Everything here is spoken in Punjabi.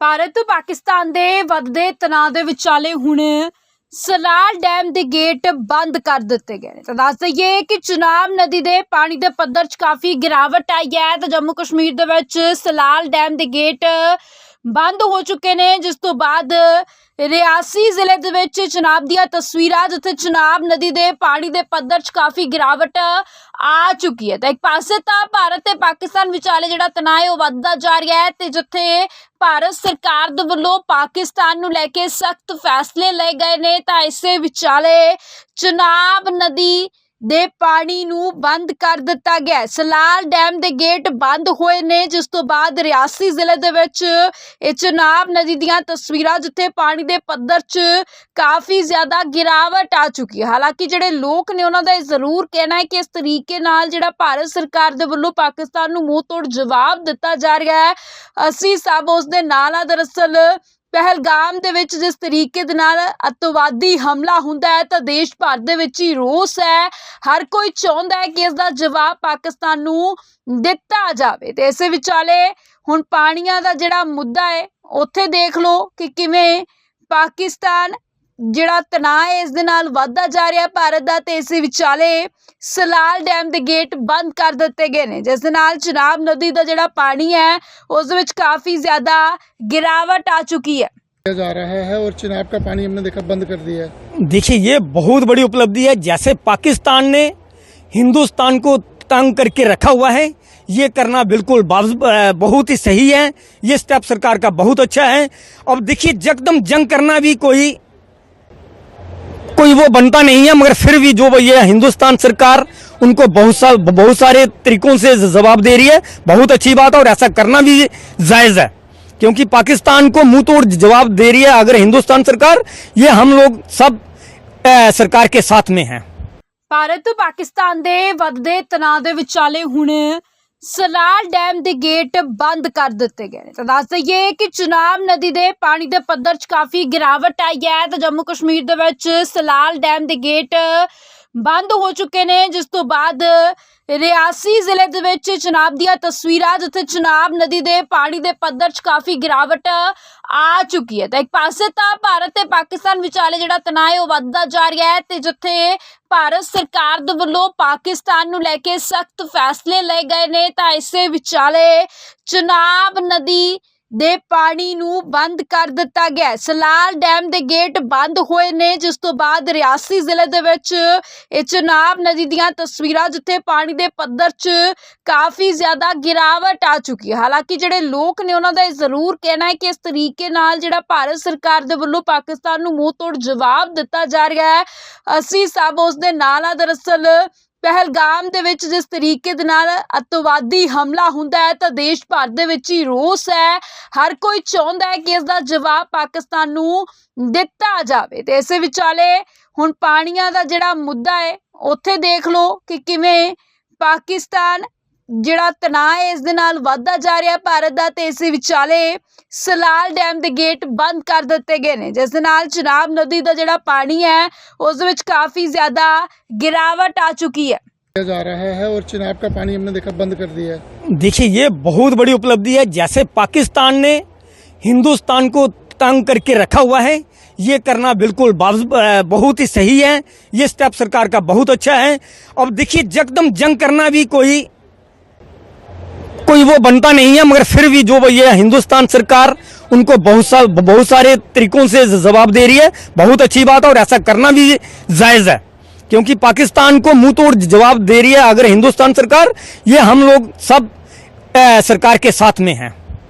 ਭਾਰਤ ਤੇ ਪਾਕਿਸਤਾਨ ਦੇ ਵੱਧਦੇ ਤਣਾਅ ਦੇ ਵਿਚਾਲੇ ਹੁਣ ਸਲਾਲ ਡੈਮ ਦੇ ਗੇਟ ਬੰਦ ਕਰ ਦਿੱਤੇ ਗਏ ਨੇ। ਤਾਂ ਦੱਸ ਦਈਏ ਕਿ ਚੁਨਾਬ ਨਦੀ ਦੇ ਪਾਣੀ ਦੇ ਪੱਧਰ 'ਚ ਕਾਫੀ ਗਿਰਾਵਟ ਆਈ ਹੈ। ਤਾਂ ਜੰਮੂ ਕਸ਼ਮੀਰ ਦੇ ਵਿੱਚ ਸਲਾਲ ਡੈਮ ਦੇ ਗੇਟ ਬੰਦ ਹੋ ਚੁੱਕੇ ਨੇ, ਜਿਸ ਤੋਂ ਬਾਅਦ ਰਿਆਸੀ ਜ਼ਿਲ੍ਹੇ ਦੇ ਵਿੱਚ ਚਨਾਬ ਦੀਆਂ ਤਸਵੀਰਾਂ, ਜਿੱਥੇ ਚਨਾਬ ਨਦੀ ਦੇ ਪਾਣੀ ਦੇ ਪੱਧਰ 'ਚ ਕਾਫੀ ਗਿਰਾਵਟ ਆ ਚੁੱਕੀ ਹੈ। ਤਾਂ ਇੱਕ ਪਾਸੇ ਤਾਂ ਭਾਰਤ ਤੇ ਪਾਕਿਸਤਾਨ ਵਿਚਾਲੇ ਜਿਹੜਾ ਤਣਾਅ ਹੈ ਉਹ ਵੱਧਦਾ ਜਾ ਰਿਹਾ ਹੈ ਤੇ ਜਿੱਥੇ ਭਾਰਤ ਸਰਕਾਰ ਦੇ ਵੱਲੋਂ ਪਾਕਿਸਤਾਨ ਨੂੰ ਲੈ ਕੇ ਸਖਤ ਫੈਸਲੇ ਲਏ ਗਏ ਨੇ, ਤਾਂ ਇਸੇ ਵਿਚਾਲੇ ਚਨਾਬ ਨਦੀ ਦੇ ਪਾਣੀ ਨੂੰ ਬੰਦ ਕਰ ਦਿੱਤਾ ਗਿਆ। ਸਲਾਲ ਡੈਮ ਦੇ ਗੇਟ ਬੰਦ ਹੋਏ ਨੇ, ਜਿਸ ਤੋਂ ਬਾਅਦ ਰਿਆਸੀ ਜ਼ਿਲ੍ਹੇ ਦੇ ਵਿੱਚ ਇਹ ਚਨਾਬ ਨਦੀ ਦੀਆਂ ਤਸਵੀਰਾਂ, ਜਿੱਥੇ ਪਾਣੀ ਦੇ ਪੱਧਰ 'ਚ ਕਾਫੀ ਜ਼ਿਆਦਾ ਗਿਰਾਵਟ ਆ ਚੁੱਕੀ ਹੈ। ਹਾਲਾਂਕਿ ਜਿਹੜੇ ਲੋਕ ਨੇ, ਉਹਨਾਂ ਦਾ ਇਹ ਜ਼ਰੂਰ ਕਹਿਣਾ ਹੈ ਕਿ ਇਸ ਤਰੀਕੇ ਨਾਲ ਜਿਹੜਾ ਭਾਰਤ ਸਰਕਾਰ ਦੇ ਵੱਲੋਂ ਪਾਕਿਸਤਾਨ ਨੂੰ ਮੂੰਹ ਤੋੜ ਜਵਾਬ ਦਿੱਤਾ ਜਾ ਰਿਹਾ ਹੈ। ਅਸੀਂ ਸਭ ਉਸ ਦੇ ਨਾਲ ਆ ਦਰਅਸਲ ਪਹਿਲਗਾਮ ਦੇ ਵਿੱਚ ਜਿਸ ਤਰੀਕੇ ਦੇ ਨਾਲ ਅਤਵਾਦੀ ਹਮਲਾ ਹੁੰਦਾ ਹੈ, ਤਾਂ ਦੇਸ਼ ਭਰ ਦੇ ਵਿੱਚ ਹੀ ਰੋਸ ਹੈ। ਹਰ ਕੋਈ ਚਾਹੁੰਦਾ ਹੈ ਕਿ ਇਸ ਦਾ ਜਵਾਬ ਪਾਕਿਸਤਾਨ ਨੂੰ ਦਿੱਤਾ ਜਾਵੇ। ਤੇ ਇਸੇ ਵਿਚਾਲੇ ਹੁਣ ਪਾਣੀਆਂ ਦਾ ਜਿਹੜਾ ਮੁੱਦਾ ਹੈ, ਉੱਥੇ ਦੇਖ ਲਓ ਕਿ ਕਿਵੇਂ ਪਾਕਿਸਤਾਨ ਜਿਹੜਾ ਤਣਾਅ ਹੈ, ਇਸ ਦੇ ਨਾਲ ਵੱਧਦਾ ਜਾ ਰਿਹਾ ਭਾਰਤ ਦਾ। ਤੇ ਇਸੇ ਵਿਚਾਲੇ ਸਲਾਲ ਡੈਮ ਦੇ ਗੇਟ ਬੰਦ ਕਰ ਦਿੱਤੇ ਗਏ ਨੇ, ਜਿਸ ਦੇ ਨਾਲ ਚਨਾਬ ਨਦੀ ਦਾ ਜਿਹੜਾ ਪਾਣੀ ਹੈ, ਉਸ ਦੇ ਵਿੱਚ ਕਾਫੀ ਜ਼ਿਆਦਾ ਗਿਰਾਵਟ ਆ ਚੁੱਕੀ ਹੈ। किया जा रहा है और चिनाब का पानी हमने देखा बंद कर दिया है। देखिए, ये बहुत बड़ी उपलब्धि है। जैसे पाकिस्तान ने हिंदुस्तान को तंग करके रखा हुआ है, ये करना बिल्कुल बहुत ही सही है। ये स्टेप सरकार का बहुत अच्छा है। अब देखिए जकदम जंग करना भी कोई कोई वो बनता नहीं है, मगर फिर भी जो ये हिंदुस्तान सरकार उनको बहुत सा, बहुत सारे तरीकों से जवाब दे रही है। बहुत अच्छी बात है और ऐसा करना भी जायज़ है। क्योंकि पाकिस्तान को मुंह तोड़ जवाब दे रही है अगर हिंदुस्तान सरकार ये हम लोग सब अ, सरकार के साथ में हैं ਭਾਰਤ ਤੇ ਪਾਕਿਸਤਾਨ ਦੇ ਵੱਧਦੇ ਤਣਾਅ ਦੇ ਵਿਚਾਲੇ ਹੁਣ ਸਲਾਲ ਡੈਮ ਦੇ ਗੇਟ ਬੰਦ ਕਰ ਦਿੱਤੇ ਗਏ ਨੇ ਤਾਂ ਦੱਸ ਦਈਏ ਕਿ ਚਨਾਬ ਨਦੀ ਦੇ ਪਾਣੀ ਦੇ ਪੱਧਰ 'ਚ ਕਾਫੀ ਗਿਰਾਵਟ ਆਈ ਹੈ ਤੇ ਜੰਮੂ ਕਸ਼ਮੀਰ ਦੇ ਵਿੱਚ ਸਲਾਲ ਡੈਮ ਦੇ ਗੇਟ ਬੰਦ ਹੋ ਚੁੱਕੇ ਨੇ, ਜਿਸ ਤੋਂ ਬਾਅਦ ਰਿਆਸੀ ਜ਼ਿਲ੍ਹੇ ਦੇ ਵਿੱਚ ਚਨਾਬ ਦੀਆਂ ਤਸਵੀਰਾਂ, ਜਿੱਥੇ ਚਨਾਬ ਨਦੀ ਦੇ ਪਾਣੀ ਦੇ ਪੱਧਰ 'ਚ ਕਾਫੀ ਗਿਰਾਵਟ ਆ ਚੁੱਕੀ ਹੈ। ਤਾਂ ਇੱਕ ਪਾਸੇ ਤਾਂ ਭਾਰਤ ਤੇ ਪਾਕਿਸਤਾਨ ਵਿਚਾਲੇ ਜਿਹੜਾ ਤਣਾਅ ਹੈ ਉਹ ਵੱਧਦਾ ਜਾ ਰਿਹਾ ਹੈ ਤੇ ਜਿੱਥੇ ਭਾਰਤ ਸਰਕਾਰ ਦੇ ਵੱਲੋਂ ਪਾਕਿਸਤਾਨ ਨੂੰ ਲੈ ਕੇ ਸਖਤ ਫੈਸਲੇ ਲਏ ਗਏ ਨੇ, ਤਾਂ ਇਸੇ ਵਿਚਾਲੇ ਚਨਾਬ ਨਦੀ ਦੇ ਪਾਣੀ ਨੂੰ ਬੰਦ ਕਰ ਦਿੱਤਾ ਗਿਆ। ਸਲਾਲ ਡੈਮ ਦੇ ਗੇਟ ਬੰਦ ਹੋਏ ਨੇ, ਜਿਸ ਤੋਂ ਬਾਅਦ ਰਿਆਸੀ ਜ਼ਿਲ੍ਹੇ ਦੇ ਵਿੱਚ ਇਹ ਚਨਾਬ ਨਦੀ ਦੀਆਂ ਤਸਵੀਰਾਂ, ਜਿੱਥੇ ਪਾਣੀ ਦੇ ਪੱਧਰ 'ਚ ਕਾਫੀ ਜ਼ਿਆਦਾ ਗਿਰਾਵਟ ਆ ਚੁੱਕੀ ਹੈ। ਹਾਲਾਂਕਿ ਜਿਹੜੇ ਲੋਕ ਨੇ, ਉਹਨਾਂ ਦਾ ਇਹ ਜ਼ਰੂਰ ਕਹਿਣਾ ਹੈ ਕਿ ਇਸ ਤਰੀਕੇ ਨਾਲ ਜਿਹੜਾ ਭਾਰਤ ਸਰਕਾਰ ਦੇ ਵੱਲੋਂ ਪਾਕਿਸਤਾਨ ਨੂੰ ਮੂੰਹ ਤੋੜ ਜਵਾਬ ਦਿੱਤਾ ਜਾ ਰਿਹਾ ਹੈ। ਅਸੀਂ ਸਭ ਉਸ ਦੇ ਨਾਲ ਆ ਦਰਅਸਲ ਪਹਿਲਗਾਮ ਦੇ ਵਿੱਚ ਜਿਸ ਤਰੀਕੇ ਦੇ ਨਾਲ ਅਤਵਾਦੀ ਹਮਲਾ ਹੁੰਦਾ ਹੈ, ਤਾਂ ਦੇਸ਼ ਭਰ ਦੇ ਵਿੱਚ ਹੀ ਰੋਸ ਹੈ। ਹਰ ਕੋਈ ਚਾਹੁੰਦਾ ਹੈ ਕਿ ਇਸ ਦਾ ਜਵਾਬ ਪਾਕਿਸਤਾਨ ਨੂੰ ਦਿੱਤਾ ਜਾਵੇ। ਤੇ ਇਸੇ ਵਿਚਾਲੇ ਹੁਣ ਪਾਣੀਆਂ ਦਾ ਜਿਹੜਾ ਮੁੱਦਾ ਹੈ, ਉੱਥੇ ਦੇਖ ਲਓ ਕਿ ਕਿਵੇਂ ਪਾਕਿਸਤਾਨ ਜਿਹੜਾ ਤਣਾਅ ਹੈ ਇਸ ਦੇ ਨਾਲ ਵੱਧਦਾ ਜਾ ਰਿਹਾ ਭਾਰਤ ਦਾ ਤੇ ਇਸੇ ਵਿਚਾਲੇ ਸਲਾਲ ਡੈਮ ਦੇ ਗੇਟ ਬੰਦ ਕਰ ਦਿੱਤੇ ਗਏ ਨੇ ਜਿਸ ਦੇ ਨਾਲ ਚਨਾਬ ਨਦੀ ਦਾ ਜਿਹੜਾ ਪਾਣੀ ਹੈ ਉਸ ਦੇ ਵਿੱਚ ਕਾਫੀ ਜ਼ਿਆਦਾ ਗਿਰਾਵਟ ਆ ਚੁੱਕੀ ਹੈ किया जा रहा है और चिनाब का पानी हमने देखा बंद कर दिया है देखिए ये बहुत बड़ी उपलब्धि है जैसे पाकिस्तान ने हिंदुस्तान को तंग करके रखा हुआ है ये करना बिल्कुल बावज- अ, बहुत ही सही है ये स्टेप सरकार का बहुत अच्छा है अब देखिए जकदम जंग करना भी कोई कोई वो बनता नहीं है मगर फिर भी जो ये हिंदुस्तान सरकार उनको बहुत सा बहुत सारे तरीकों से जवाब दे रही है। बहुत अच्छी बात है और ऐसा करना भी जायज़ है। क्योंकि पाकिस्तान को मुँह तोड़ जवाब दे रही है अगर हिंदुस्तान सरकार ये हम लोग सब ए, सरकार के साथ में हैं।